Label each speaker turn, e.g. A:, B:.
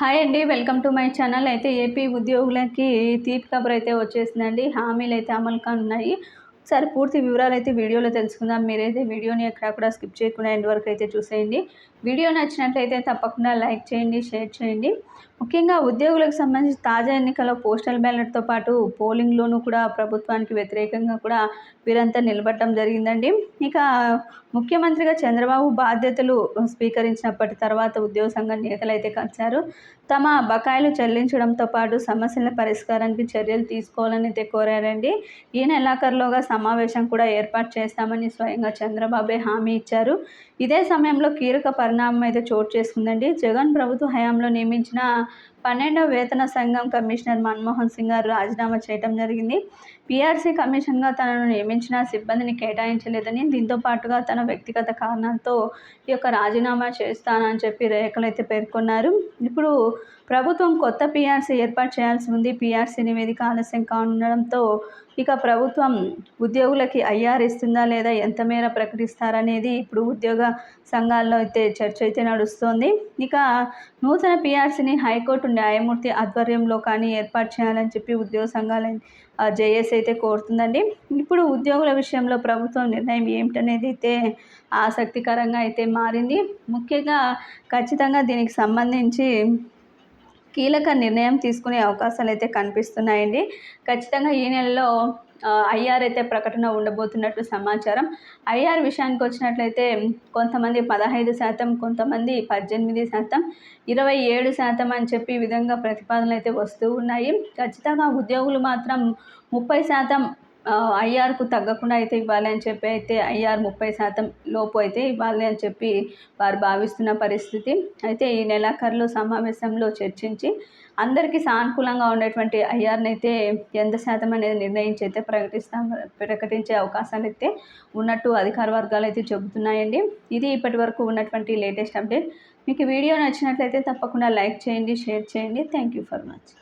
A: Hi అండి welcome to my channel. అయితే AP ఉద్యోగులకి తీపి కబర్ అయితే వచ్చేసిందండి. హామీలు అయితే అమలు కానున్నాయి. ఒకసారి పూర్తి వివరాలు అయితే వీడియోలో తెలుసుకుందాం. మీరైతే వీడియోని ఎక్కడ కూడా స్కిప్ చేయకుండా ఎండ్ వరకు అయితే చూసేయండి. వీడియో నచ్చినట్లయితే తప్పకుండా లైక్ చేయండి షేర్ చేయండి. ముఖ్యంగా ఉద్యోగులకు సంబంధించి తాజా ఎన్నికల్లో పోస్టల్ బ్యాలెట్తో పాటు పోలింగ్లోనూ కూడా ప్రభుత్వానికి వ్యతిరేకంగా కూడా వీరంతా నిలబడటం జరిగిందండి. ఇక ముఖ్యమంత్రిగా చంద్రబాబు బాధ్యతలు స్వీకరించినప్పటి తర్వాత ఉద్యోగ సంఘ నేతలు అయితే కలిశారు. తమ బకాయిలు చెల్లించడంతో పాటు సమస్యల పరిష్కారానికి చర్యలు తీసుకోవాలని అయితే కోరారండి. ఈ నెలాఖరులోగా సమావేశం కూడా ఏర్పాటు చేస్తామని స్వయంగా చంద్రబాబే హామీ ఇచ్చారు. ఇదే సమయంలో కీలక పరిణామం అయితే చోటు చేసుకుందండి. జగన్ ప్రభుత్వ హయాంలో నియమించిన పన్నెండవ వేతన సంఘం కమిషనర్ మన్మోహన్ సింగ్ గారు రాజీనామా చేయడం జరిగింది. పీఆర్సీ కమిషన్గా తనను నియమించిన సిబ్బందిని కేటాయించలేదని దీంతో పాటుగా తన వ్యక్తిగత కారణాలతో ఈ యొక్క రాజీనామా చేస్తానని చెప్పి రేఖలు అయితే పేర్కొన్నారు. ఇప్పుడు ప్రభుత్వం కొత్త పీఆర్సీ ఏర్పాటు చేయాల్సి ఉంది. పీఆర్సీ నివేదిక ఆలస్యం కానుండడంతో ఇక ప్రభుత్వం ఉద్యోగులకి ఐఆర్ ఇస్తుందా లేదా ఎంత మేర ప్రకటిస్తారనేది ఇప్పుడు ఉద్యోగ సంఘాల్లో అయితే చర్చ అయితే నడుస్తోంది. ఇక నూతన పీఆర్సీని హైకోర్టు న్యాయమూర్తి ఆధ్వర్యంలో కానీ ఏర్పాటు చేయాలని చెప్పి ఉద్యోగ సంఘాల జేఏసీ అయితే కోరుతుందండి. ఇప్పుడు ఉద్యోగుల విషయంలో ప్రభుత్వం నిర్ణయం ఏమిటనేది అయితే ఆసక్తికరంగా అయితే మారింది. ముఖ్యంగా ఖచ్చితంగా దీనికి సంబంధించి కీలక నిర్ణయం తీసుకునే అవకాశాలు అయితే కనిపిస్తున్నాయండి. ఖచ్చితంగా ఈ నెలలో ఐఆర్ అయితే ప్రకటన ఉండబోతున్నట్లు సమాచారం. ఐఆర్ విషయానికి వచ్చినట్లయితే కొంతమంది పదహైదు శాతం కొంతమంది పద్దెనిమిది శాతం ఇరవై ఏడు శాతం అని చెప్పి ఈ విధంగా ప్రతిపాదనలు అయితే వస్తూ ఉన్నాయి. ఖచ్చితంగా ఉద్యోగులు మాత్రం ముప్పై శాతం ఐఆర్కు తగ్గకుండా అయితే ఇవ్వాలి అని చెప్పి అయితే ఐఆర్ ముప్పై శాతం లోపు అయితే ఇవ్వాలి అని చెప్పి వారు భావిస్తున్న పరిస్థితి. అయితే ఈ నెలాఖరులో సమావేశంలో చర్చించి అందరికీ సానుకూలంగా ఉండేటువంటి ఐఆర్ని అయితే ఎంత శాతం అనేది నిర్ణయించి అయితే ప్రకటిస్తాం ప్రకటించే అవకాశాలు అయితే ఉన్నట్టు అధికార వర్గాలు అయితే చెబుతున్నాయండి. ఇది ఇప్పటి వరకు ఉన్నటువంటి లేటెస్ట్ అప్డేట్. మీకు వీడియో నచ్చినట్లయితే తప్పకుండా లైక్ చేయండి షేర్ చేయండి. Thank you for much